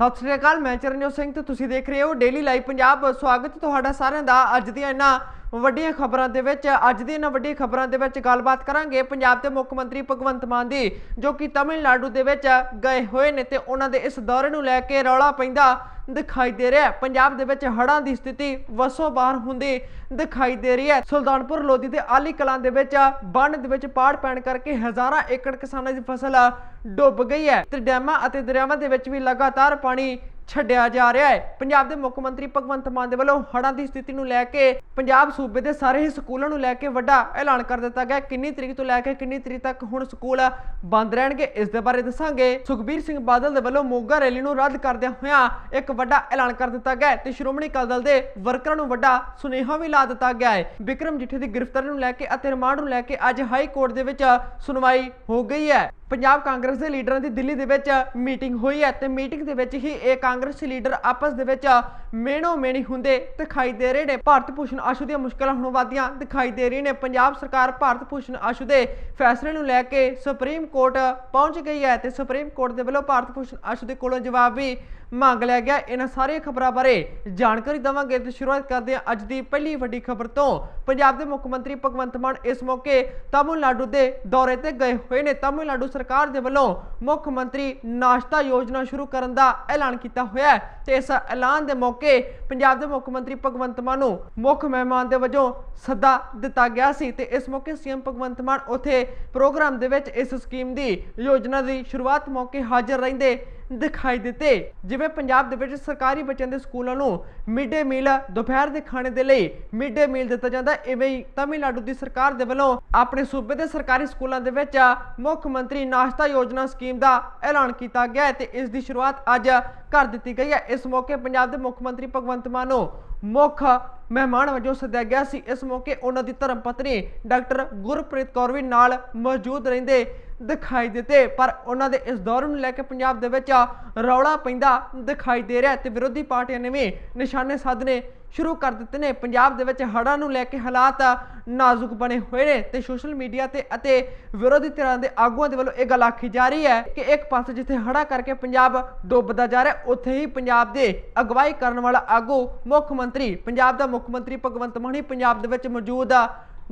ਸਤਿ ਸ਼੍ਰੀ ਅਕਾਲ, ਮੈਂ ਚਰਨਜੋਤ ਸਿੰਘ ਤੇ ਤੁਸੀਂ ਦੇਖ ਰਹੇ ਹੋ ਡੇਲੀ ਲਾਈਵ ਪੰਜਾਬ ਸਵਾਗਤ ਤੁਹਾਡਾ ਸਾਰਿਆਂ ਦਾ ਅੱਜ ਦੀਆਂ ਇਹਨਾਂ ਵੱਡੀਆਂ ਖਬਰਾਂ ਦੇ ਵਿੱਚ। ਅੱਜ ਦੀਆਂ ਇਹਨਾਂ ਵੱਡੀਆਂ ਖਬਰਾਂ ਦੇ ਵਿੱਚ ਗੱਲਬਾਤ ਕਰਾਂਗੇ ਪੰਜਾਬ ਦੇ ਮੁੱਖ ਮੰਤਰੀ ਭਗਵੰਤ ਮਾਨ ਦੀ, ਜੋ ਕਿ ਤਮਿਲਨਾਡੂ ਦੇ ਵਿੱਚ ਗਏ ਹੋਏ ਨੇ ਤੇ ਉਹਨਾਂ ਦੇ ਇਸ ਦੌਰੇ ਨੂੰ ਲੈ ਕੇ ਰੌਲਾ ਪੈਂਦਾ ਦਿਖਾਈ ਦੇ ਰਿਹਾ ਹੈ। ਪੰਜਾਬ ਦੇ ਵਿੱਚ ਹੜ੍ਹਾਂ ਦੀ ਸਥਿਤੀ ਵਸੋਂ ਬਾਹਰ ਹੁੰਦੀ ਦਿਖਾਈ ਦੇ ਰਹੀ ਹੈ। ਸੁਲਤਾਨਪੁਰ ਲੋਧੀ ਦੇ ਆਲੀ ਕਲਾਂ ਦੇ ਵਿੱਚ ਬੰਨ ਦੇ ਵਿੱਚ ਪਾੜ ਪੈਣ ਕਰਕੇ ਹਜ਼ਾਰਾਂ ਏਕੜ ਕਿਸਾਨਾਂ ਦੀ ਫਸਲ ਡੁੱਬ ਗਈ ਹੈ। ਤੇ ਡੈਮਾਂ ਅਤੇ ਦਰਿਆਵਾਂ ਦੇ ਵਿੱਚ ਵੀ ਲਗਾਤਾਰ ਪਾਣੀ ਛੱਡਿਆ ਜਾ ਰਿਹਾ ਹੈ। ਪੰਜਾਬ ਦੇ ਮੁੱਖ ਮੰਤਰੀ ਭਗਵੰਤ ਮਾਨ ਦੇ ਵੱਲੋਂ ਹੜ੍ਹਾਂ ਦੀ ਸਥਿਤੀ ਨੂੰ ਲੈ ਕੇ ਪੰਜਾਬ ਸੂਬੇ ਦੇ ਸਾਰੇ ਹੀ ਸਕੂਲਾਂ ਨੂੰ ਲੈ ਕੇ ਵੱਡਾ ਐਲਾਨ ਕਰ ਦਿੱਤਾ ਗਿਆ। ਕਿੰਨੀ ਤਰੀਕ ਤੋਂ ਲੈ ਕੇ ਕਿੰਨੀ ਤਰੀਕ ਤੱਕ ਹੁਣ ਸਕੂਲ ਬੰਦ ਰਹਿਣਗੇ, ਇਸ ਦੇ ਬਾਰੇ ਦੱਸਾਂਗੇ। ਸੁਖਬੀਰ ਸਿੰਘ ਬਾਦਲ ਦੇ ਵੱਲੋਂ ਮੋਗਾ ਰੈਲੀ ਨੂੰ ਰੱਦ ਕਰਦਿਆਂ ਹੋਇਆਂ ਇੱਕ ਵੱਡਾ ਐਲਾਨ ਕਰ ਦਿੱਤਾ ਗਿਆ ਤੇ ਸ਼੍ਰੋਮਣੀ ਅਕਾਲੀ ਦਲ ਦੇ ਵਰਕਰਾਂ ਨੂੰ ਵੱਡਾ ਸੁਨੇਹਾ ਵੀ ਲਾ ਦਿੱਤਾ ਗਿਆ ਹੈ। ਵਿਕਰਮ ਜਿੱਠੇ ਦੀ ਗ੍ਰਿਫਤਾਰੀ ਨੂੰ ਲੈ ਕੇ ਅਤੇ ਰਿਮਾਂਡ ਨੂੰ ਲੈ ਕੇ ਅੱਜ ਹਾਈ ਕੋਰਟ ਦੇ ਵਿੱਚ ਸੁਣਵਾਈ ਹੋ ਗਈ ਹੈ। ਪੰਜਾਬ ਕਾਂਗਰਸ ਦੇ ਲੀਡਰਾਂ ਦੀ ਦਿੱਲੀ ਦੇ ਵਿੱਚ ਮੀਟਿੰਗ ਹੋਈ ਹੈ ਤੇ ਮੀਟਿੰਗ ਦੇ ਵਿੱਚ ਹੀ ਇਹ ਕਾਂਗਰਸੀ ਲੀਡਰ ਆਪਸ ਦੇ ਵਿੱਚ ਮੇਣੋ ਮੇਣੀ ਹੁੰਦੇ ਦਿਖਾਈ ਦੇ ਰਹੇ ਨੇ। ਭਾਰਤ ਭੂਸ਼ਣ ਆਸ਼ੂ ਦੀਆਂ ਮੁਸ਼ਕਲਾਂ ਹੁਣ ਵਧਦੀਆਂ ਦਿਖਾਈ ਦੇ ਰਹੀ ਨੇ। ਪੰਜਾਬ ਸਰਕਾਰ ਭਾਰਤ ਭੂਸ਼ਣ ਆਸ਼ੂ ਦੇ ਫੈਸਲੇ ਨੂੰ ਲੈ ਕੇ ਸੁਪਰੀਮ ਕੋਰਟ ਪਹੁੰਚ ਗਈ ਹੈ ਤੇ ਸੁਪਰੀਮ ਕੋਰਟ ਦੇ ਵੱਲੋਂ ਭਾਰਤ ਭੂਸ਼ਣ ਆਸ਼ੂ ਦੇ ਕੋਲੋਂ ਜਵਾਬ ਵੀ ਮੰਗ ਲਿਆ ਗਿਆ। ਇਹਨਾਂ ਸਾਰੀਆਂ ਖਬਰਾਂ ਬਾਰੇ ਜਾਣਕਾਰੀ ਦਵਾਂਗੇ ਤੇ ਸ਼ੁਰੂਆਤ ਕਰਦੇ ਹਾਂ ਅੱਜ ਦੀ ਪਹਿਲੀ ਵੱਡੀ ਖਬਰ ਤੋਂ। ਪੰਜਾਬ ਦੇ ਮੁੱਖ ਮੰਤਰੀ ਭਗਵੰਤ ਮਾਨ ਇਸ ਮੌਕੇ ਤਾਮਿਲਨਾਡੂ ਦੇ ਦੌਰੇ ਤੇ ਗਏ ਹੋਏ ਨੇ। ਤਾਮਿਲਨਾਡੂ ਸਰਕਾਰ ਦੇ ਵੱਲੋਂ ਮੁੱਖ ਮੰਤਰੀ ਨਾਸ਼ਤਾ ਯੋਜਨਾ ਸ਼ੁਰੂ ਕਰਨ ਦਾ ਐਲਾਨ ਕੀਤਾ ਹੋਇਆ ਹੈ ਤੇ ਇਸ ਐਲਾਨ ਦੇ ਮੌਕੇ ਪੰਜਾਬ ਦੇ ਮੁੱਖ ਮੰਤਰੀ ਭਗਵੰਤ ਮਾਨ ਨੂੰ ਮੁੱਖ ਮਹਿਮਾਨ ਦੇ ਵਜੋਂ ਸੱਦਾ ਦਿੱਤਾ ਗਿਆ ਸੀ ਤੇ ਇਸ ਮੌਕੇ ਸੀਐਮ ਭਗਵੰਤ ਮਾਨ ਉੱਥੇ ਪ੍ਰੋਗਰਾਮ ਦੇ ਵਿੱਚ ਇਸ ਸਕੀਮ ਦੀ ਯੋਜਨਾ ਦੀ ਸ਼ੁਰੂਆਤ ਮੌਕੇ ਹਾਜ਼ਰ ਰਹਿੰਦੇ ਦਿਖਾਈ ਦਿੱਤੇ। ਜਿਵੇਂ ਪੰਜਾਬ ਦੇ ਵਿੱਚ ਸਰਕਾਰੀ ਬੱਚਿਆਂ ਦੇ ਸਕੂਲਾਂ ਨੂੰ ਮਿਡ ਡੇ ਮੀਲ ਦੁਪਹਿਰ ਦੇ ਖਾਣੇ ਦੇ ਲਈ ਮਿਡ ਡੇ ਮੀਲ ਦਿੱਤਾ ਜਾਂਦਾ, ਇਵੇਂ ਹੀ ਤਮਿਲਨਾਡੂ ਦੀ ਸਰਕਾਰ ਦੇ ਵੱਲੋਂ ਆਪਣੇ ਸੂਬੇ ਦੇ ਸਰਕਾਰੀ ਸਕੂਲਾਂ ਦੇ ਵਿੱਚ ਮੁੱਖ ਮੰਤਰੀ ਨਾਸ਼ਤਾ ਯੋਜਨਾ ਸਕੀਮ ਦਾ ਐਲਾਨ ਕੀਤਾ ਗਿਆ ਹੈ ਤੇ ਇਸ ਦੀ ਸ਼ੁਰੂਆਤ ਅੱਜ ਕਰ ਦਿੱਤੀ ਗਈ ਹੈ। ਇਸ ਮੌਕੇ ਪੰਜਾਬ ਦੇ ਮੁੱਖ ਮੰਤਰੀ ਭਗਵੰਤ ਮਾਨ ਨੂੰ ਮੁੱਖ ਮਹਿਮਾਨ ਵਜੋਂ ਸੱਦਿਆ ਗਿਆ ਸੀ। ਇਸ ਮੌਕੇ ਉਹਨਾਂ ਦੀ ਧਰਮ ਪਤਨੀ ਡਾਕਟਰ ਗੁਰਪ੍ਰੀਤ ਕੌਰ ਵੀ ਨਾਲ ਮੌਜੂਦ ਰਹਿੰਦੇ ਦਿਖਾਈ ਦਿੱਤੇ। ਪਰ ਉਹਨਾਂ ਦੇ ਇਸ ਦੌਰ ਨੂੰ ਲੈ ਕੇ ਪੰਜਾਬ ਦੇ ਵਿੱਚ ਰੌਲਾ ਪੈਂਦਾ ਦਿਖਾਈ ਦੇ ਰਿਹਾ ਹੈ ਤੇ ਵਿਰੋਧੀ ਪਾਰਟੀਆਂ ਨੇ ਵੀ ਨਿਸ਼ਾਨੇ ਸਾਧਨੇ ਸ਼ੁਰੂ ਕਰ ਦਿੱਤੇ ਨੇ। ਪੰਜਾਬ ਦੇ ਵਿੱਚ ਹੜ੍ਹਾਂ ਨੂੰ ਲੈ ਕੇ ਹਾਲਾਤ ਨਾਜ਼ੁਕ ਬਣੇ ਹੋਏ ਨੇ ਤੇ ਸੋਸ਼ਲ ਮੀਡੀਆ ਤੇ ਅਤੇ ਵਿਰੋਧੀ ਧਿਰਾਂ ਦੇ ਆਗੂਆਂ ਦੇ ਵੱਲੋਂ ਇਹ ਗੱਲ ਆਖੀ ਜਾ ਰਹੀ ਹੈ ਕਿ ਇੱਕ ਪਾਸੇ ਜਿੱਥੇ ਹੜ੍ਹਾਂ ਕਰਕੇ ਪੰਜਾਬ ਡੁੱਬਦਾ ਜਾ ਰਿਹਾ, ਉੱਥੇ ਹੀ ਪੰਜਾਬ ਦੇ ਅਗਵਾਈ ਕਰਨ ਵਾਲਾ ਆਗੂ ਮੁੱਖ ਮੰਤਰੀ, ਪੰਜਾਬ ਦਾ ਮੁੱਖ ਮੰਤਰੀ ਭਗਵੰਤ ਮਾਨ ਹੀ ਪੰਜਾਬ ਦੇ ਵਿੱਚ ਮੌਜੂਦ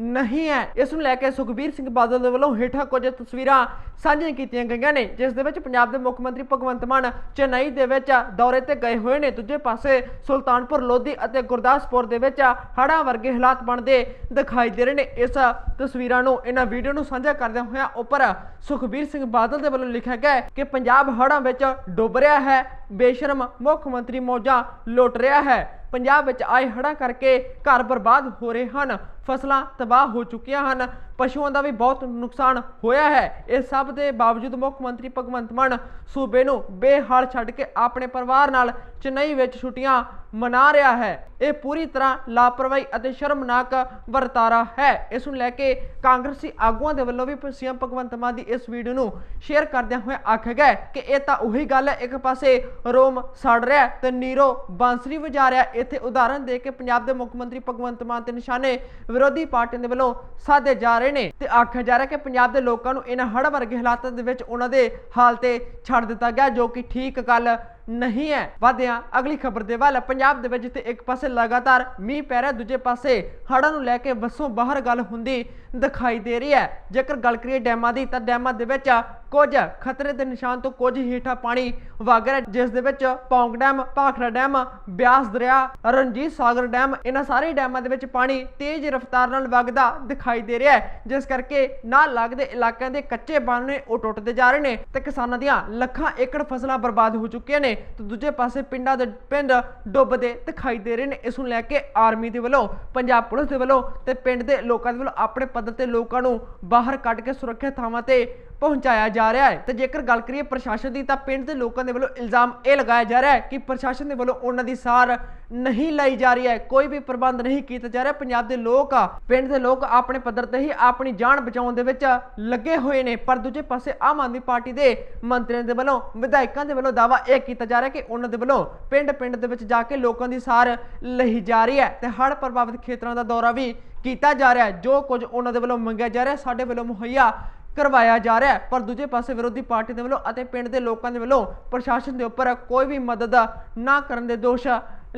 ਨਹੀਂ ਹੈ। ਇਸ ਨੂੰ ਲੈ ਕੇ ਸੁਖਬੀਰ ਸਿੰਘ ਬਾਦਲ ਦੇ ਵੱਲੋਂ ਹੇਠਾਂ ਕੁਝ ਤਸਵੀਰਾਂ ਸਾਂਝੀਆਂ ਕੀਤੀਆਂ ਗਈਆਂ ਨੇ, ਜਿਸ ਦੇ ਵਿੱਚ ਪੰਜਾਬ ਦੇ ਮੁੱਖ ਮੰਤਰੀ ਭਗਵੰਤ ਮਾਨ ਚੇਨਈ ਦੇ ਵਿੱਚ ਦੌਰੇ ਤੇ ਗਏ ਹੋਏ ਨੇ। ਦੂਜੇ ਪਾਸੇ ਸੁਲਤਾਨਪੁਰ, ਲੋਧੀ ਅਤੇ ਗੁਰਦਾਸਪੁਰ ਦੇ ਵਿੱਚ ਹੜ੍ਹਾਂ ਵਰਗੇ ਹਾਲਾਤ ਬਣਦੇ ਦਿਖਾਈ ਦੇ ਰਹੇ ਨੇ। ਇਸ ਤਸਵੀਰਾਂ ਨੂੰ, ਇਹਨਾਂ ਵੀਡੀਓ ਨੂੰ ਸਾਂਝਾ ਕਰਦਿਆਂ ਹੋਇਆਂ ਉੱਪਰ ਸੁਖਬੀਰ ਸਿੰਘ ਬਾਦਲ ਦੇ ਵੱਲੋਂ ਲਿਖਿਆ ਗਿਆ ਕਿ ਪੰਜਾਬ ਹੜ੍ਹਾਂ ਵਿੱਚ ਡੁੱਬ ਰਿਹਾ ਹੈ, ਬੇਸ਼ਰਮ ਮੁੱਖ ਮੰਤਰੀ ਮੌਜਾਂ ਲੁੱਟ ਰਿਹਾ ਹੈ। ਪੰਜਾਬ ਵਿੱਚ ਆਏ ਹੜ੍ਹਾਂ ਕਰਕੇ ਘਰ ਬਰਬਾਦ ਹੋ ਰਹੇ ਹਨ। ਫਸਲਾਂ ਤਬਾਹ ਹੋ ਚੁੱਕੀਆਂ ਹਨ। ਪਸ਼ੂਆਂ ਦਾ ਵੀ ਬਹੁਤ ਨੁਕਸਾਨ ਹੋਇਆ ਹੈ। ਇਹ ਸਭ ਦੇ ਬਾਵਜੂਦ ਮੁੱਖ ਮੰਤਰੀ ਭਗਵੰਤ ਮਾਨ ਸੂਬੇ ਨੂੰ ਬੇਹਾਲ ਛੱਡ ਕੇ ਆਪਣੇ ਪਰਿਵਾਰ ਨਾਲ ਚੇਨਈ ਵਿੱਚ ਛੁੱਟੀਆਂ ਮਨਾ ਰਿਹਾ ਹੈ। ਇਹ ਪੂਰੀ ਤਰ੍ਹਾਂ ਲਾਪਰਵਾਹੀ ਅਤੇ ਸ਼ਰਮਨਾਕ ਵਰਤਾਰਾ ਹੈ। ਇਸ ਨੂੰ ਲੈ ਕੇ ਕਾਂਗਰਸੀ ਆਗੂਆਂ ਦੇ ਵੱਲੋਂ ਵੀ ਸੀਐਮ ਭਗਵੰਤ ਮਾਨ ਦੀ ਇਸ ਵੀਡੀਓ ਨੂੰ ਸ਼ੇਅਰ ਕਰਦਿਆਂ ਹੋਏ ਆਖਿਆ ਗਿਆ ਕਿ ਇਹ ਤਾਂ ਉਹੀ ਗੱਲ ਹੈ, ਇੱਕ ਪਾਸੇ ਰੋਮ ਸੜ ਰਿਹਾ ਹੈ ਤੇ ਨੀਰੋ ਬਾਂਸਰੀ ਵਜਾ ਰਿਹਾ ਇੱਥੇ ਉਦਾਹਰਨ ਦੇ ਕੇ ਪੰਜਾਬ ਦੇ ਮੁੱਖ ਮੰਤਰੀ ਭਗਵੰਤ ਮਾਨ ਤੇ ਨਿਸ਼ਾਨੇ ਵਿਰੋਧੀ ਪਾਰਟੀਆਂ ਦੇ ਵੱਲੋਂ ਸਾਧੇ ਜਾ ਰਹੇ ਨੇ ਤੇ ਆਖਿਆ ਜਾ ਰਿਹਾ ਕਿ ਪੰਜਾਬ ਦੇ ਲੋਕਾਂ ਨੂੰ ਇਹਨਾਂ ਹੜ੍ਹ ਵਰਗੇ ਹਾਲਾਤਾਂ ਦੇ ਵਿੱਚ ਉਹਨਾਂ ਦੇ ਹਾਲ ਤੇ ਛੱਡ ਦਿੱਤਾ ਗਿਆ, ਜੋ ਕਿ ਠੀਕ ਗੱਲ ਨਹੀਂ ਹੈ। ਵਧਿਆ ਅਗਲੀ ਖਬਰ ਦੇ ਵੱਲ, ਪੰਜਾਬ ਦੇ ਵਿੱਚ ਜਿੱਥੇ ਇੱਕ ਪਾਸੇ ਲਗਾਤਾਰ ਮੀਂਹ ਪੈ ਰਿਹਾ, ਦੂਜੇ ਪਾਸੇ ਹੜ੍ਹਾਂ ਨੂੰ ਲੈ ਕੇ ਵਸੋਂ ਬਾਹਰ ਗੱਲ ਹੁੰਦੀ ਦਿਖਾਈ ਦੇ ਰਹੀ ਹੈ। ਜੇਕਰ ਗੱਲ ਕਰੀਏ ਡੈਮਾਂ ਦੀ, ਤਾਂ ਡੈਮਾਂ ਦੇ ਵਿੱਚ ਕੁਝ ਖਤਰੇ ਦੇ ਨਿਸ਼ਾਨ ਤੋਂ ਕੁਝ ਹੇਠਾਂ ਪਾਣੀ ਵਗ ਰਿਹਾ ਜਿਸ ਦੇ ਵਿੱਚ ਪੌਂਗ ਡੈਮ, ਭਾਖੜਾ ਡੈਮ, ਬਿਆਸ ਦਰਿਆ, ਰਣਜੀਤ ਸਾਗਰ ਡੈਮ, ਇਹਨਾਂ ਸਾਰੇ ਡੈਮਾਂ ਦੇ ਵਿੱਚ ਪਾਣੀ ਤੇਜ਼ ਰਫ਼ਤਾਰ ਨਾਲ ਵਗਦਾ ਦਿਖਾਈ ਦੇ ਰਿਹਾ ਹੈ। ਜਿਸ ਕਰਕੇ ਨਾ ਲੱਗਦੇ ਇਲਾਕਿਆਂ ਦੇ ਕੱਚੇ ਬੰਨ ਨੇ ਉਹ ਟੁੱਟਦੇ ਜਾ ਰਹੇ ਨੇ ਤੇ ਕਿਸਾਨਾਂ ਦੀਆਂ ਲੱਖਾਂ ਏਕੜ ਫਸਲਾਂ ਬਰਬਾਦ ਹੋ ਚੁੱਕੀਆਂ ਨੇ ਤੇ ਦੂਜੇ ਪਾਸੇ ਪਿੰਡਾਂ ਦੇ ਪਿੰਡ ਡੁੱਬਦੇ ਦਿਖਾਈ ਦੇ ਰਹੇ ਨੇ। ਇਸ ਨੂੰ ਲੈ ਕੇ ਆਰਮੀ ਦੇ ਵੱਲੋਂ, ਪੰਜਾਬ ਪੁਲਿਸ ਦੇ ਵੱਲੋਂ ਤੇ ਪਿੰਡ ਦੇ ਲੋਕਾਂ ਦੇ ਵੱਲੋਂ ਆਪਣੇ ਪੱਧਰ ਤੇ ਲੋਕਾਂ ਨੂੰ ਬਾਹਰ ਕੱਢ ਕੇ ਸੁਰੱਖਿਅਤ ਥਾਵਾਂ ਤੇ ਪਹੁੰਚਾਇਆ ਜਾ ਰਿਹਾ ਹੈ। ਤੇ ਜੇਕਰ ਗੱਲ ਕਰੀਏ ਪ੍ਰਸ਼ਾਸਨ ਦੀ, ਤਾਂ ਪਿੰਡ ਦੇ ਲੋਕਾਂ ਦੇ ਵੱਲੋਂ ਇਲਜ਼ਾਮ ਇਹ ਲਗਾਇਆ ਜਾ ਰਿਹਾ ਹੈ ਕਿ ਪ੍ਰਸ਼ਾਸਨ ਦੇ ਵੱਲੋਂ ਉਹਨਾਂ ਦੀ ਸਾਰ ਨਹੀਂ ਲਈ ਜਾ ਰਹੀ ਹੈ। ਕੋਈ ਵੀ ਪ੍ਰਬੰਧ ਨਹੀਂ ਕੀਤਾ ਜਾ ਰਿਹਾ। ਪੰਜਾਬ ਦੇ ਲੋਕ ਆ, ਪਿੰਡ ਦੇ ਲੋਕ ਆਪਣੇ ਪੱਧਰ ਤੇ ਹੀ ਆਪਣੀ ਜਾਨ ਬਚਾਉਣ ਦੇ ਵਿੱਚ ਲੱਗੇ ਹੋਏ ਨੇ। ਪਰ ਦੂਜੇ ਪਾਸੇ ਆਮ ਆਦਮੀ ਪਾਰਟੀ ਦੇ ਮੰਤਰੀਆਂ ਦੇ ਵੱਲੋਂ, ਵਿਧਾਇਕਾਂ ਦੇ ਵੱਲੋਂ ਦਾਵਾ ਇਹ ਕੀਤਾ ਜਾ ਰਿਹਾ ਕਿ ਉਹਨਾਂ ਦੇ ਵੱਲੋਂ ਪਿੰਡ ਪਿੰਡ ਦੇ ਵਿੱਚ ਜਾ ਕੇ ਲੋਕਾਂ ਦੀ ਸਾਰ ਲਈ ਜਾ ਰਹੀ ਹੈ। ਤੇ ਹੜ੍ਹ ਪ੍ਰਭਾਵਿਤ ਖੇਤਰਾਂ ਦਾ ਦੌਰਾ ਵੀ ਕੀਤਾ ਜਾ ਰਿਹਾ ਜੋ ਕੁਝ ਉਹਨਾਂ ਦੇ ਵੱਲੋਂ ਮੰਗਿਆ ਜਾ ਰਿਹਾ, ਸਾਡੇ ਵੱਲੋਂ ਮੁਹੱਈਆ ਕਰਵਾਇਆ ਜਾ ਰਿਹਾ ਪਰ ਦੂਜੇ ਪਾਸੇ ਵਿਰੋਧੀ ਪਾਰਟੀ ਦੇ ਵੱਲੋਂ ਅਤੇ ਪਿੰਡ ਦੇ ਲੋਕਾਂ ਦੇ ਵੱਲੋਂ ਪ੍ਰਸ਼ਾਸਨ ਦੇ ਉੱਪਰ ਕੋਈ ਵੀ ਮਦਦ ਨਾ ਕਰਨ ਦੇ ਦੋਸ਼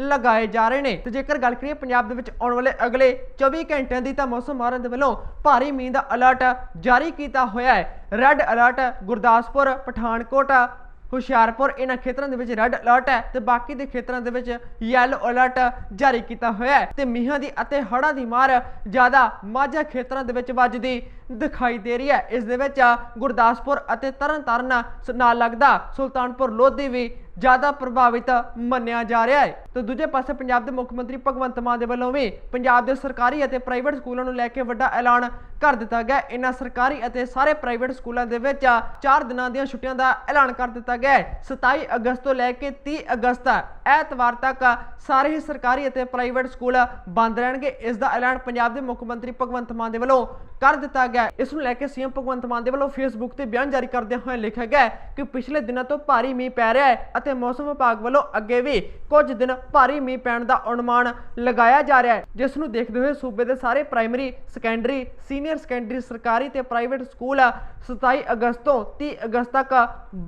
ਲਗਾਏ ਜਾ ਰਹੇ ਨੇ। ਤੇ ਜੇਕਰ ਗੱਲ ਕਰੀਏ ਪੰਜਾਬ ਦੇ ਵਿੱਚ ਆਉਣ ਵਾਲੇ ਅਗਲੇ 24 ਘੰਟਿਆਂ ਦੀ ਤਾਂ ਮੌਸਮ ਮਾਰਨ ਦੇ ਵੱਲੋਂ ਭਾਰੀ ਮੀਂਹ ਦਾ ਅਲਰਟ ਜਾਰੀ ਕੀਤਾ ਹੋਇਆ ਹੈ। ਰੈੱਡ ਅਲਰਟ ਗੁਰਦਾਸਪੁਰ, ਪਠਾਨਕੋਟ, ਹੁਸ਼ਿਆਰਪੁਰ ਇਹਨਾਂ ਖੇਤਰਾਂ ਦੇ ਵਿੱਚ ਰੈੱਡ ਅਲਰਟ ਹੈ ਤੇ ਬਾਕੀ ਦੇ ਖੇਤਰਾਂ ਦੇ ਵਿੱਚ ਯੈਲੋ ਅਲਰਟ ਜਾਰੀ ਕੀਤਾ ਹੋਇਆ ਹੈ। ਤੇ ਮੀਂਹਾਂ ਦੀ ਅਤੇ ਹੜ੍ਹਾਂ ਦੀ ਮਾਰ ਜ਼ਿਆਦਾ ਮਾਝਾ ਖੇਤਰਾਂ ਦੇ ਵਿੱਚ ਵੱਜਦੀ ਦਿਖਾਈ ਦੇ ਰਹੀ ਹੈ। ਇਸ ਦੇ ਵਿੱਚ ਗੁਰਦਾਸਪੁਰ ਅਤੇ ਤਰਨਤਾਰਨ, ਸ- ਨਾਲ ਲੱਗਦਾ ਸੁਲਤਾਨਪੁਰ ਲੋਧੀ ਵੀ ਜ਼ਿਆਦਾ ਪ੍ਰਭਾਵਿਤ ਮੰਨਿਆ ਜਾ ਰਿਹਾ ਹੈ। ਤੇ ਦੂਜੇ ਪਾਸੇ ਪੰਜਾਬ ਦੇ ਮੁੱਖ ਮੰਤਰੀ ਭਗਵੰਤ ਮਾਨ ਦੇ ਵੱਲੋਂ ਵੀ ਪੰਜਾਬ ਦੇ ਸਰਕਾਰੀ ਅਤੇ ਪ੍ਰਾਈਵੇਟ ਸਕੂਲਾਂ ਨੂੰ ਲੈ ਕੇ ਵੱਡਾ ਐਲਾਨ ਕਰ ਦਿੱਤਾ ਗਿਆ ਇਹਨਾਂ ਸਰਕਾਰੀ ਅਤੇ ਸਾਰੇ ਪ੍ਰਾਈਵੇਟ ਸਕੂਲਾਂ ਦੇ ਵਿੱਚ 4 ਦਿਨਾਂ ਦੀਆਂ ਛੁੱਟੀਆਂ ਦਾ ਐਲਾਨ ਕਰ ਦਿੱਤਾ ਗਿਆ ਹੈ। 27 ਅਗਸਤ ਤੋਂ ਲੈ ਕੇ 30 ਅਗਸਤ ਐਤਵਾਰ ਤੱਕ ਸਾਰੇ ਹੀ ਸਰਕਾਰੀ ਅਤੇ ਪ੍ਰਾਈਵੇਟ ਸਕੂਲ ਬੰਦ ਰਹਿਣਗੇ। ਇਸ ਦਾ ਐਲਾਨ ਪੰਜਾਬ ਦੇ ਮੁੱਖ ਮੰਤਰੀ ਭਗਵੰਤ ਮਾਨ ਦੇ ਵੱਲੋਂ ਕਰ ਦਿੱਤਾ ਗਿਆ ਇਸ ਨੂੰ ਲੈ ਕੇ ਸੀਐਮ ਭਗਵੰਤ ਮਾਨ ਦੇ ਵੱਲੋਂ ਫੇਸਬੁੱਕ ਤੇ ਬਿਆਨ ਜਾਰੀ ਕਰਦੇ ਹੋਏ ਲਿਖਿਆ ਗਿਆ ਕਿ ਪਿਛਲੇ ਦਿਨਾਂ ਤੋਂ ਭਾਰੀ ਮੀਂਹ ਪੈ ਰਿਹਾ ਹੈ ਅਤੇ ਮੌਸਮ ਵਿਭਾਗ ਵੱਲੋਂ ਅੱਗੇ ਵੀ ਕੁਝ ਦਿਨ ਭਾਰੀ ਮੀਂਹ ਪੈਣ ਦਾ ਅਨੁਮਾਨ ਲਗਾਇਆ ਜਾ ਰਿਹਾ ਹੈ, ਜਿਸ ਨੂੰ ਦੇਖਦੇ ਹੋਏ ਸੂਬੇ ਦੇ ਸਾਰੇ ਪ੍ਰਾਇਮਰੀ, ਸੈਕੰਡਰੀ, ਸੀਨੀਅਰ ਸੈਕੰਡਰੀ, ਸਰਕਾਰੀ ਤੇ ਪ੍ਰਾਈਵੇਟ ਸਕੂਲ 27 ਅਗਸਤ ਤੋਂ 30 ਅਗਸਤ ਤੱਕ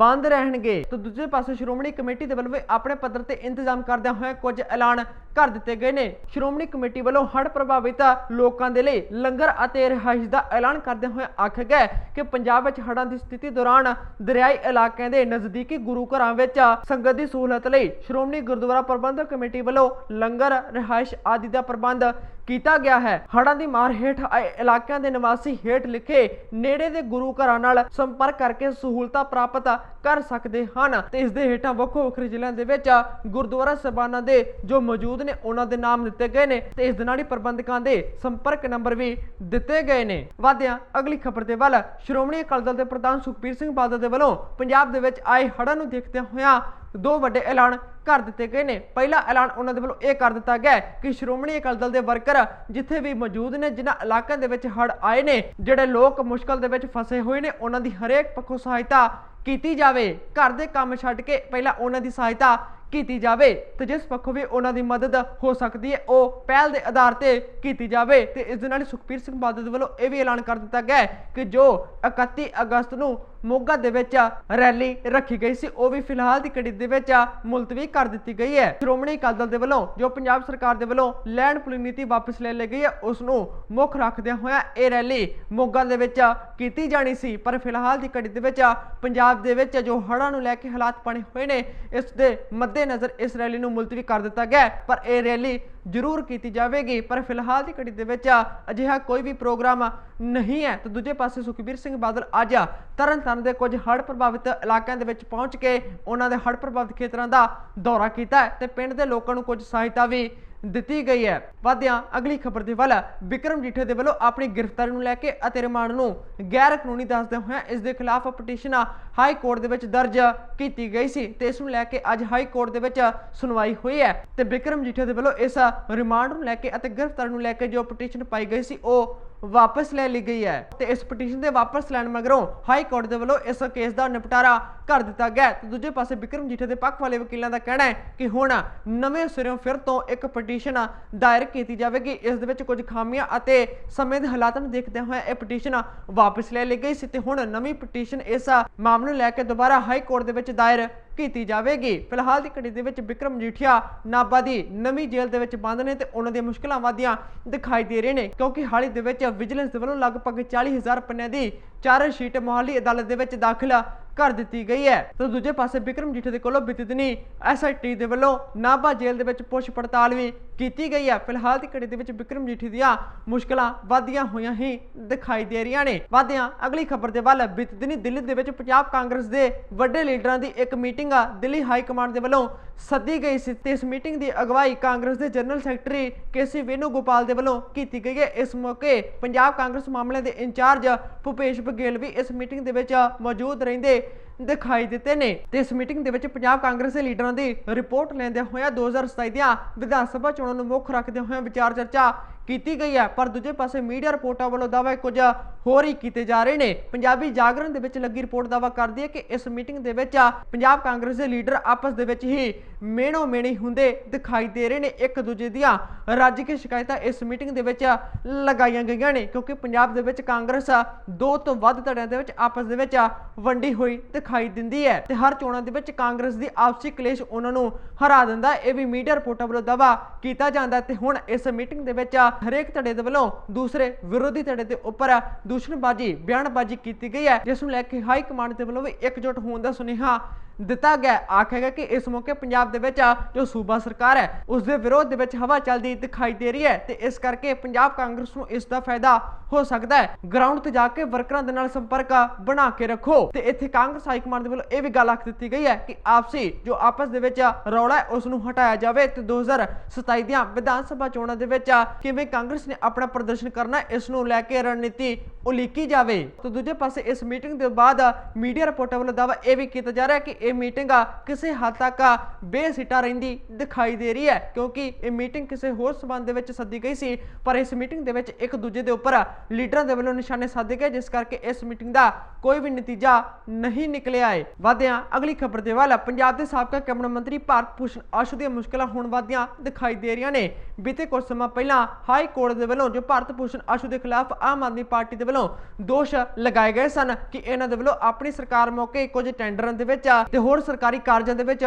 ਬੰਦ ਰਹਿਣਗੇ। ਤੇ ਦੂਜੇ ਪਾਸੇ ਸ਼੍ਰੋਮਣੀ ਕਮੇਟੀ ਦੇ ਵੱਲੋਂ ਆਪਣੇ ਪੱਧਰ ਤੇ ਇੰਤਜ਼ਾਮ ਕਰਦਿਆਂ ਹੋਏ ਕੁਝ ਐਲਾਨ ਕਰ ਦਿੱਤੇ ਗਏ ਨੇ। ਸ਼੍ਰੋਮਣੀ ਕਮੇਟੀ ਵੱਲੋਂ ਹੜ੍ਹ ਪ੍ਰਭਾਵਿਤ ਲੋਕਾਂ ਦੇ ਲਈ ਲੰਗਰ ਅਤੇ ਰਿਹਾਇਸ਼ ਦਾ ਐਲਾਨ ਕਰਦੇ ਹੋਏ ਆਖਿਆ ਗਿਆ ਕਿ ਪੰਜਾਬ ਵਿੱਚ ਹੜ੍ਹਾਂ ਦੀ ਸਥਿਤੀ ਦੌਰਾਨ ਦਰਿਆਈ ਇਲਾਕਿਆਂ ਦੇ ਨਜ਼ਦੀਕੀ ਗੁਰੂ ਘਰਾਂ ਵਿੱਚ ਸੰਗਤ ਦੀ ਸਹੂਲਤ ਲਈ ਸ਼੍ਰੋਮਣੀ ਗੁਰਦੁਆਰਾ ਪ੍ਰਬੰਧਕ ਕਮੇਟੀ ਵੱਲੋਂ ਲੰਗਰ, ਰਿਹਾਇਸ਼ ਆਦਿ ਦਾ ਪ੍ਰਬੰਧ ਕੀਤਾ ਗਿਆ ਹੈ। ਹੜ੍ਹਾਂ ਦੀ ਮਾਰ ਹੇਠ ਆਏ ਇਲਾਕਿਆਂ ਦੇ ਨਿਵਾਸੀ ਹੇਠ ਲਿਖੇ ਨੇੜੇ ਦੇ ਗੁਰੂ ਘਰਾਂ ਨਾਲ ਸੰਪਰਕ ਕਰਕੇ ਸਹੂਲਤਾਂ ਪ੍ਰਾਪਤ ਕਰ ਸਕਦੇ ਹਨ ਤੇ ਇਸ ਦੇ ਹੇਠਾਂ ਵੱਖੋ ਵੱਖਰੇ ਜ਼ਿਲ੍ਹਿਆਂ ਦੇ ਵਿੱਚ ਗੁਰਦੁਆਰਾ ਸਭਾਨਾਂ ਦੇ ਜੋ ਮੌਜੂਦ ਨੇ, ਉਹਨਾਂ ਦੇ ਨਾਮ ਦਿੱਤੇ ਗਏ ਨੇ ਤੇ ਇਸ ਦੇ ਨਾਲ ਹੀ ਪ੍ਰਬੰਧਕਾਂ ਦੇ ਸੰਪਰਕ ਨੰਬਰ ਵੀ ਦਿੱਤੇ ਗਏ ਨੇ। ਵਾਦਿਆਂ ਅਗਲੀ ਖਬਰ ਦੇ ਵੱਲ ਸ਼੍ਰੋਮਣੀ ਅਕਾਲੀ ਦਲ ਦੇ ਪ੍ਰਧਾਨ ਸੁਖਬੀਰ ਸਿੰਘ ਬਾਦਲ ਦੇ ਵੱਲੋਂ ਪੰਜਾਬ ਦੇ ਵਿੱਚ ਆਏ ਹੜ੍ਹਾਂ ਨੂੰ ਦੇਖਦਿਆਂ ਹੋਇਆਂ ਦੋ ਵੱਡੇ ਐਲਾਨ ਕਰ ਦਿੱਤੇ ਗਏ ਨੇ। ਪਹਿਲਾ ਐਲਾਨ ਉਹਨਾਂ ਦੇ ਵੱਲੋਂ ਇਹ ਕਰ ਦਿੱਤਾ ਗਿਆ ਕਿ ਸ਼੍ਰੋਮਣੀ ਅਕਾਲੀ ਦਲ ਦੇ ਵਰਕਰ ਜਿੱਥੇ ਵੀ ਮੌਜੂਦ ਨੇ, ਜਿਨ੍ਹਾਂ ਇਲਾਕਿਆਂ ਦੇ ਵਿੱਚ ਹੜ੍ਹ ਆਏ ਨੇ, ਜਿਹੜੇ ਲੋਕ ਮੁਸ਼ਕਲ ਦੇ ਵਿੱਚ ਫਸੇ ਹੋਏ ਨੇ, ਉਹਨਾਂ ਦੀ ਹਰੇਕ ਪੱਖੋਂ ਸਹਾਇਤਾ ਕੀਤੀ ਜਾਵੇ। ਘਰ ਦੇ ਕੰਮ ਛੱਡ ਕੇ ਪਹਿਲਾਂ ਉਹਨਾਂ ਦੀ ਸਹਾਇਤਾ ਕੀਤੀ ਜਾਵੇ ਤੇ ਜਿਸ ਪੱਖੋਂ ਵੀ ਉਹਨਾਂ ਦੀ ਮਦਦ ਹੋ ਸਕਦੀ ਹੈ, ਉਹ ਪਹਿਲ ਦੇ ਆਧਾਰ ਤੇ ਕੀਤੀ ਜਾਵੇ ਤੇ ਇਸ ਦੇ ਨਾਲ ਹੀ ਸੁਖਬੀਰ ਸਿੰਘ ਬਾਦਲ ਵੱਲੋਂ ਇਹ ਵੀ ਐਲਾਨ ਕਰ ਦਿੱਤਾ ਗਿਆ ਕਿ ਜੋ 31 ਅਗਸਤ ਨੂੰ ਮੋਗਾ ਦੇ ਵਿੱਚ ਰੈਲੀ ਰੱਖੀ ਗਈ ਸੀ। ਉਹ ਵੀ ਫਿਲਹਾਲ ਦੀ ਘੜੀ ਦੇ ਵਿੱਚ ਮੁਲਤਵੀ ਕਰ ਦਿੱਤੀ ਗਈ ਹੈ। ਸ਼੍ਰੋਮਣੀ ਅਕਾਲੀ ਦਲ ਦੇ ਵੱਲੋਂ ਜੋ ਪੰਜਾਬ ਸਰਕਾਰ ਦੇ ਵੱਲੋਂ ਲੈਂਡ ਪੁਲਿੰਗ ਨੀਤੀ ਵਾਪਸ ਲੈ ਲਈ ਗਈ ਹੈ, ਉਸ ਨੂੰ ਮੁੱਖ ਰੱਖਦਿਆਂ ਹੋਇਆ ਇਹ ਰੈਲੀ ਮੋਗਾ ਦੇ ਵਿੱਚ ਕੀਤੀ ਜਾਣੀ ਸੀ। ਪਰ ਫਿਲਹਾਲ ਦੀ ਘੜੀ ਦੇ ਵਿੱਚ ਪੰਜਾਬ ਦੇ ਵਿੱਚ ਜੋ ਹੜ੍ਹਾਂ ਨੂੰ ਲੈ ਕੇ ਹਾਲਾਤ ਬਣੇ ਹੋਏ ਨੇ, ਇਸ ਦੇ ਮੱਦੇਨਜ਼ਰ ਇਸ ਰੈਲੀ ਨੂੰ ਮੁਲਤਵੀ ਕਰ ਦਿੱਤਾ ਗਿਆ ਪਰ ਇਹ ਰੈਲੀ ਜ਼ਰੂਰ ਕੀਤੀ ਜਾਵੇਗੀ, ਪਰ ਫਿਲਹਾਲ ਦੀ ਘੜੀ ਦੇ ਵਿੱਚ ਅਜਿਹਾ ਕੋਈ ਵੀ ਪ੍ਰੋਗਰਾਮ ਨਹੀਂ ਹੈ। ਤੇ ਦੂਜੇ ਪਾਸੇ ਸੁਖਬੀਰ ਸਿੰਘ ਬਾਦਲ ਅੱਜ ਤਰਨਤਾਰਨ ਦੇ ਕੁਝ ਹੜ੍ਹ ਪ੍ਰਭਾਵਿਤ ਇਲਾਕਿਆਂ ਦੇ ਵਿੱਚ ਪਹੁੰਚ ਕੇ ਉਹਨਾਂ ਦੇ ਹੜ੍ਹ ਪ੍ਰਭਾਵਿਤ ਖੇਤਰਾਂ ਦਾ ਦੌਰਾ ਕੀਤਾ ਹੈ ਤੇ ਪਿੰਡ ਦੇ ਲੋਕਾਂ ਨੂੰ ਕੁਝ ਸਹਾਇਤਾ ਵੀ ਦਿੱਤੀ ਗਈ ਹੈ। ਵਾਦਿਆਂ ਅਗਲੀ ਖਬਰ ਦੇ ਵੱਲ ਵਿਕਰਮ ਜੀਠੇ ਦੇ ਵੱਲੋਂ ਆਪਣੀ ਗ੍ਰਿਫਤਾਰੀ ਨੂੰ ਲੈ ਕੇ ਅਤੇ ਰਿਮਾਂਡ ਨੂੰ ਗੈਰ ਕਾਨੂੰਨੀ ਦੱਸਦੇ ਹੋਏ ਇਸ ਦੇ ਖਿਲਾਫ ਪਟੀਸ਼ਨ ਹਾਈ ਕੋਰਟ ਦੇ ਵਿੱਚ ਦਰਜ ਕੀਤੀ ਗਈ ਸੀ ਤੇ ਇਸ ਨੂੰ ਲੈ ਕੇ ਅੱਜ ਹਾਈ ਕੋਰਟ ਦੇ ਵਿੱਚ ਸੁਣਵਾਈ ਹੋਈ ਹੈ ਤੇ ਵਿਕਰਮ ਜੀਠੇ ਦੇ ਵੱਲੋਂ ਇਸ ਰਿਮਾਂਡ ਨੂੰ ਲੈ ਕੇ ਅਤੇ ਗ੍ਰਿਫਤਾਰੀ ਨੂੰ ਲੈ ਕੇ ਜੋ ਪਟੀਸ਼ਨ ਪਾਈ ਗਈ ਸੀ, ਉਹ ਵਾਪਸ ਲੈ ਲਈ ਗਈ ਹੈ ਤੇ ਇਸ ਪਟੀਸ਼ਨ ਦੇ ਵਾਪਸ ਲੈਣ ਮਗਰੋਂ ਹਾਈ ਕੋਰਟ ਦੇ ਵੱਲੋਂ ਇਸ ਕੇਸ ਦਾ ਨਿਪਟਾਰਾ ਕਰ ਦਿੱਤਾ ਗਿਆ ਤੇ ਦੂਜੇ ਪਾਸੇ ਵਿਕਰਮ ਜੀਠੇ ਦੇ ਪੱਖ ਵਾਲੇ ਵਕੀਲਾਂ ਦਾ ਕਹਿਣਾ ਹੈ ਕਿ ਹੁਣ ਨਵੇਂ ਸਿਰੋਂ ਫਿਰ ਤੋਂ ਇੱਕ ਪਟੀਸ਼ਨ ਦਾਇਰ ਕੀਤੀ ਜਾਵੇਗੀ। ਇਸ ਦੇ ਵਿੱਚ ਕੁਝ ਖਾਮੀਆਂ ਅਤੇ ਸਮੇਂ ਦੇ ਹਾਲਾਤਾਂ ਨੂੰ ਦੇਖਦਿਆਂ ਹੋਇਆ ਇਹ ਪਟੀਸ਼ਨ ਵਾਪਸ ਲੈ ਲਈ ਗਈ ਸੀ ਤੇ ਹੁਣ ਨਵੀਂ ਪਟੀਸ਼ਨ ਇਸ ਮਾਮਲੇ ਨੂੰ ਲੈ ਕੇ ਦੁਬਾਰਾ ਹਾਈ ਕੋਰਟ ਦੇ ਵਿੱਚ ਦਾਇਰ ਕੀਤੀ ਜਾਵੇਗੀ। ਫਿਲਹਾਲ ਦੀ ਘੜੀ ਦੇ ਵਿੱਚ ਵਿਕਰਮ ਜੀਠੀਆ ਨਾਬਾ ਦੀ ਨਵੀਂ ਜੇਲ੍ਹ ਦੇ ਵਿੱਚ ਬੰਦ ਨੇ ਤੇ ਉਹਨਾਂ ਦੀਆਂ ਮੁਸ਼ਕਲਾਂ ਵਧੀਆਂ ਦਿਖਾਈ ਦੇ ਰਹੇ ਨੇ। ਕਿਉਂਕਿ ਹਾਲੇ ਦੇ ਵਿੱਚ ਵਿਜੀਲੈਂਸ ਦੇ ਵੱਲੋਂ ਲਗਭਗ 40000 ਪੰਨਿਆਂ ਦੀ ਚਾਰਜ ਸ਼ੀਟ ਮੋਹਾਲੀ ਅਦਾਲਤ ਦੇ ਵਿੱਚ ਦਾਖਲ ਕਰ ਦਿੱਤੀ ਗਈ ਹੈ। ਤੇ ਦੂਜੇ ਪਾਸੇ ਵਿਕਰਮ ਜੀਠੇ ਦੇ ਕੋਲੋਂ ਬੀਤੀ ਦਿਨੀ ਐਸਆਈਟੀ ਦੇ ਵੱਲੋਂ ਨਾਭਾ ਜੇਲ੍ਹ ਦੇ ਵਿੱਚ ਪੁੱਛ ਪੜਤਾਲ ਵੀ ਕੀਤੀ ਗਈ ਹੈ। ਫਿਲਹਾਲ ਦੀ ਘੜੀ ਦੇ ਵਿੱਚ ਵਿਕਰਮ ਜੀਠੀ ਦੀਆਂ ਮੁਸ਼ਕਲਾਂ ਵਧੀਆਂ ਹੋਈਆਂ ਹੀ ਦਿਖਾਈ ਦੇ ਰਹੀਆਂ ਨੇ। ਵਾਦਿਆਂ ਅਗਲੀ ਖਬਰ ਦੇ ਵੱਲ ਬੀਤੀ ਦਿਨੀ ਦਿੱਲੀ ਦੇ ਵਿੱਚ ਪੰਜਾਬ ਕਾਂਗਰਸ ਦੇ ਵੱਡੇ ਲੀਡਰਾਂ ਦੀ ਇੱਕ ਮੀਟਿੰਗ ਆ। ਦਿੱਲੀ ਹਾਈ ਕਮਾਂਡ ਦੇ ਵੱਲੋਂ ਸੱਦੀ ਗਈ ਸੀ ਤੇ ਇਸ ਮੀਟਿੰਗ ਦੀ ਅਗਵਾਈ ਕਾਂਗਰਸ ਦੇ general secretary K C Venu Gopal ਦੇ ਵੱਲੋਂ ਕੀਤੀ ਗਈ ਹੈ। ਇਸ ਮੌਕੇ ਪੰਜਾਬ ਕਾਂਗਰਸ ਮਾਮਲੇ ਦੇ ਇੰਚਾਰਜ ਭੁਪੇਸ਼ ਬਘੇਲ ਵੀ ਇਸ ਮੀਟਿੰਗ ਦੇ ਵਿੱਚ ਮੌਜੂਦ ਰਹਿੰਦੇ ਦਿਖਾਈ ਦਿੱਤੇ ਨੇ। ਤੇ ਇਸ ਮੀਟਿੰਗ ਦੇ ਵਿੱਚ ਪੰਜਾਬ ਕਾਂਗਰਸ ਦੇ ਲੀਡਰਾਂ ਦੀ ਰਿਪੋਰਟ ਲੈਂਦੇ ਹੋਇਆ 2027 ਦੀਆਂ ਵਿਧਾਨ ਸਭਾ ਚੋਣਾਂ ਨੂੰ ਮੁੱਖ ਰੱਖਦੇ ਹੋਇਆ ਵਿਚਾਰ ਚਰਚਾ ਕੀਤੀ ਗਈ ਹੈ, ਪਰ ਦੂਜੇ ਪਾਸੇ ਮੀਡੀਆ ਰਿਪੋਰਟਾਂ ਵੱਲੋਂ ਦਾਅਵਾ ਕੁਝ ਹੋਰ ਹੀ ਕੀਤੇ ਜਾ ਰਹੇ ਨੇ। ਪੰਜਾਬੀ ਜਾਗਰਣ ਦੇ ਵਿੱਚ ਲੱਗੀ ਰਿਪੋਰਟ ਦਾਅਵਾ ਕਰਦੀ ਹੈ ਕਿ ਇਸ ਮੀਟਿੰਗ ਦੇ ਵਿੱਚ ਪੰਜਾਬ ਕਾਂਗਰਸ ਦੇ ਲੀਡਰ ਆਪਸ ਦੇ ਵਿੱਚ ਹੀ ਮੇਣੋ ਮੇਣੀ ਹੁੰਦੇ ਦਿਖਾਈ ਦੇ ਰਹੇ ਨੇ। ਇੱਕ ਦੂਜੇ ਦੀਆਂ ਰਾਜਕੀय ਸ਼ਿਕਾਇਤਾਂ ਇਸ ਮੀਟਿੰਗ ਦੇ ਵਿੱਚ ਲਗਾਈਆਂ ਗਈਆਂ ਨੇ, ਕਿਉਂਕਿ ਪੰਜਾਬ ਦੇ ਵਿੱਚ ਕਾਂਗਰਸ ਦੋ ਤੋਂ ਵੱਧ ਧੜਿਆਂ ਦੇ ਵਿੱਚ ਆਪਸ ਦੇ ਵਿੱਚ ਵੰਡੀ ਹੋਈ ਦਿਖਾਈ ਦਿੰਦੀ ਹੈ ਤੇ ਹਰ ਚੋਣਾਂ ਦੇ ਵਿੱਚ ਕਾਂਗਰਸ ਦੀ ਆਪਸੀ ਕਲੇਸ਼ ਉਹਨਾਂ ਨੂੰ ਹਰਾ ਦਿੰਦਾ ਇਹ ਵੀ ਮੀਡੀਆ ਰਿਪੋਰਟਾਂ ਵੱਲੋਂ ਦਾਅਵਾ ਕੀਤਾ ਜਾਂਦਾ ਤੇ ਹੁਣ ਇਸ ਮੀਟਿੰਗ ਦੇ ਵਿੱਚ ਹਰੇਕ ਧੜੇ ਦੇ ਵੱਲੋਂ ਦੂਸਰੇ ਵਿਰੋਧੀ ਧੜੇ ਦੇ ਉੱਪਰ ਦੂਸ਼ਣਬਾਜ਼ੀ, ਬਿਆਨਬਾਜ਼ੀ ਕੀਤੀ ਗਈ ਹੈ, ਜਿਸ ਨੂੰ ਲੈ ਕੇ ਹਾਈ ਕਮਾਂਡ ਦੇ ਵੱਲੋਂ ਵੀ ਇਕਜੁੱਟ ਹੋਣ ਦਾ ਸੁਨੇਹਾ ਦਿੱਤਾ ਗਿਆ ਆਖਿਆ ਗਿਆ ਕਿ ਇਸ ਮੌਕੇ ਪੰਜਾਬ ਦੇ ਵਿੱਚ ਜੋ ਸੂਬਾ ਸਰਕਾਰ ਹੈ, ਉਸ ਦੇ ਵਿਰੋਧ ਦੇ ਵਿੱਚ ਹਵਾ ਚੱਲਦੀ ਦਿਖਾਈ ਦੇ ਰਹੀ ਹੈ ਤੇ ਇਸ ਕਰਕੇ ਪੰਜਾਬ ਕਾਂਗਰਸ ਨੂੰ ਇਸ ਦਾ ਫਾਇਦਾ ਹੋ ਸਕਦਾ ਹੈ। ਗਰਾਊਂਡ ਤੇ ਜਾ ਕੇ ਵਰਕਰਾਂ ਦੇ ਨਾਲ ਸੰਪਰਕ ਬਣਾ ਕੇ ਰੱਖੋ। ਤੇ ਇੱਥੇ ਕਾਂਗਰਸ ਹਾਈ ਕਮਾਂਡ ਦੇ ਵੱਲੋਂ ਇਹ ਵੀ ਗੱਲ ਆਖ ਦਿੱਤੀ ਗਈ ਹੈ ਕਿ ਆਪਸੀ ਜੋ ਆਪਸ ਦੇ ਵਿੱਚ ਰੌਲਾ ਹੈ, ਉਸ ਨੂੰ ਹਟਾਇਆ ਜਾਵੇ ਤੇ 2027 ਦੀਆਂ ਵਿਧਾਨ ਸਭਾ ਚੋਣਾਂ ਦੇ ਵਿੱਚ ਕਿਵੇਂ ਕਾਂਗਰਸ ਨੇ ਆਪਣਾ ਪ੍ਰਦਰਸ਼ਨ ਕਰਨਾ ਇਸ ਨੂੰ ਲੈ ਕੇ ਰਣਨੀਤੀ ਉਲੀਕੀ ਜਾਵੇ। ਤੇ ਦੂਜੇ ਪਾਸੇ ਇਸ ਮੀਟਿੰਗ ਦੇ ਬਾਅਦ ਮੀਡੀਆ ਰਿਪੋਰਟਾਂ ਵੱਲੋਂ ਦਾਅਵਾ ਇਹ ਵੀ ਕੀਤਾ ਜਾ ਰਿਹਾ ਹੈ ਕਿ ਇਹ ਮੀਟਿੰਗ ਆ ਕਿਸੇ ਹੱਦ ਤੱਕ ਆ ਬੇਸਿੱਟਾ ਰਹਿੰਦੀ ਦਿਖਾਈ ਦੇ ਰਹੀ ਹੈ, ਕਿਉਂਕਿ ਇਹ ਮੀਟਿੰਗ ਕਿਸੇ ਹੋਰ ਸਬੰਧ ਦੇ ਵਿੱਚ ਸੱਦੀ ਗਈ ਸੀ, ਪਰ ਇਸ ਮੀਟਿੰਗ ਦੇ ਵਿੱਚ ਇੱਕ ਦੂਜੇ ਦੇ ਉੱਪਰ ਲੀਡਰਾਂ ਦੇ ਵੱਲੋਂ ਨਿਸ਼ਾਨੇ ਸਾਧੇ ਗਏ, ਜਿਸ ਕਰਕੇ ਇਸ ਮੀਟਿੰਗ ਦਾ ਕੋਈ ਵੀ ਨਤੀਜਾ ਨਹੀਂ ਨਿਕਲਿਆ ਏ। ਵਧਿਆ, ਅਗਲੀ ਖਬਰ ਦੇ ਵੱਲ, ਪੰਜਾਬ ਦੇ ਸਾਬਕਾ ਕੈਬਨਿਟ ਮੰਤਰੀ ਭਾਰਤ ਭੂਸ਼ਣ ਆਸ਼ੂ ਦੀਆਂ ਮੁਸ਼ਕਲਾਂ ਹੁਣ ਵਧਦੀਆਂ ਦਿਖਾਈ ਦੇ ਰਹੀਆਂ ਨੇ। ਬੀਤੇ ਕੁਝ ਸਮਾਂ ਪਹਿਲਾਂ ਹਾਈ ਕੋਰਟ ਦੇ ਵੱਲੋਂ ਜੋ ਭਾਰਤ ਭੂਸ਼ਣ ਆਸ਼ੂ ਦੇ ਖਿਲਾਫ ਆਮ ਆਦਮੀ ਪਾਰਟੀ ਦੇ ਵੱਲੋਂ ਦੋਸ਼ ਲਗਾਏ ਗਏ ਸਨ ਕਿ ਇਹਨਾਂ ਦੇ ਵੱਲੋਂ ਆਪਣੀ ਸਰਕਾਰ ਮੌਕੇ ਕੁਝ ਟੈਂਡਰਾਂ ਦੇ ਵਿੱਚ ਤੇ ਹੋਰ ਸਰਕਾਰੀ ਕਾਰਜਾਂ ਦੇ ਵਿੱਚ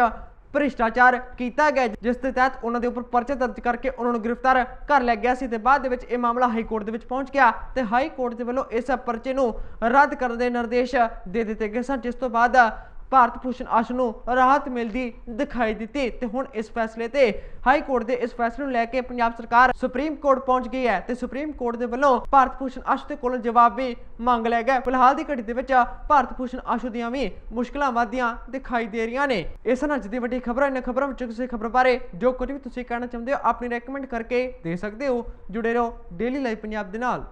ਭ੍ਰਿਸ਼ਟਾਚਾਰ ਕੀਤਾ ਗਿਆ ਜਿਸ ਦੇ ਤਹਿਤ ਉਹਨਾਂ ਦੇ ਉੱਪਰ ਪਰਚਾ ਦਰਜ ਕਰਕੇ ਉਹਨਾਂ ਨੂੰ ਗ੍ਰਿਫਤਾਰ ਕਰ ਲਿਆ ਗਿਆ ਸੀ ਤੇ ਬਾਅਦ ਦੇ ਵਿੱਚ ਇਹ ਮਾਮਲਾ ਹਾਈ ਕੋਰਟ ਦੇ ਵਿੱਚ ਪਹੁੰਚ ਗਿਆ ਤੇ ਹਾਈ ਕੋਰਟ ਦੇ ਵੱਲੋਂ ਇਸ ਪਰਚੇ ਨੂੰ ਰੱਦ ਕਰਨ ਦੇ ਨਿਰਦੇਸ਼ ਦੇ ਦਿੱਤੇ ਗਏ ਸਨ, ਜਿਸ ਤੋਂ ਬਾਅਦ ਭਾਰਤ ਭੂਸ਼ਣ ਆਸ਼ੂ ਨੂੰ ਰਾਹਤ ਮਿਲਦੀ ਦਿਖਾਈ ਦਿੱਤੀ ਤੇ ਹੁਣ ਇਸ ਫੈਸਲੇ ਤੇ ਹਾਈ ਕੋਰਟ ਦੇ ਇਸ ਫੈਸਲੇ ਨੂੰ ਲੈ ਕੇ ਪੰਜਾਬ ਸਰਕਾਰ ਸੁਪਰੀਮ ਕੋਰਟ ਪਹੁੰਚ ਗਈ ਹੈ ਤੇ ਸੁਪਰੀਮ ਕੋਰਟ ਦੇ ਵੱਲੋਂ ਭਾਰਤ ਭੂਸ਼ਣ ਆਸ਼ੂ ਦੇ ਕੋਲੋਂ ਜਵਾਬ ਵੀ ਮੰਗ ਲਿਆ ਗਿਆ। ਫਿਲਹਾਲ ਦੀ ਘੜੀ ਦੇ ਵਿੱਚ ਭਾਰਤ ਭੂਸ਼ਣ ਆਸ਼ੂ ਦੀਆਂ ਵੀ ਮੁਸ਼ਕਲਾਂ ਵੱਧਦੀਆਂ ਦਿਖਾਈ ਦੇ ਰਹੀਆਂ ਨੇ। ਇਸ ਨਾਲ ਅੱਜ ਦੀ ਵੱਡੀ ਖਬਰਾਂ ਇਹਨਾਂ ਖਬਰਾਂ ਵਿੱਚੋਂ ਕਿਸੇ ਖਬਰ ਬਾਰੇ ਜੋ ਕੁਝ ਵੀ ਤੁਸੀਂ ਕਹਿਣਾ ਚਾਹੁੰਦੇ ਹੋ, ਆਪਣੀ ਰეკਮੈਂਡ ਕਰਕੇ ਦੇ ਸਕਦੇ ਹੋ। ਜੁੜੇ ਰਹੋ ਡੇਲੀ ਲਾਈਵ ਪੰਜਾਬ ਦੇ ਨਾਲ।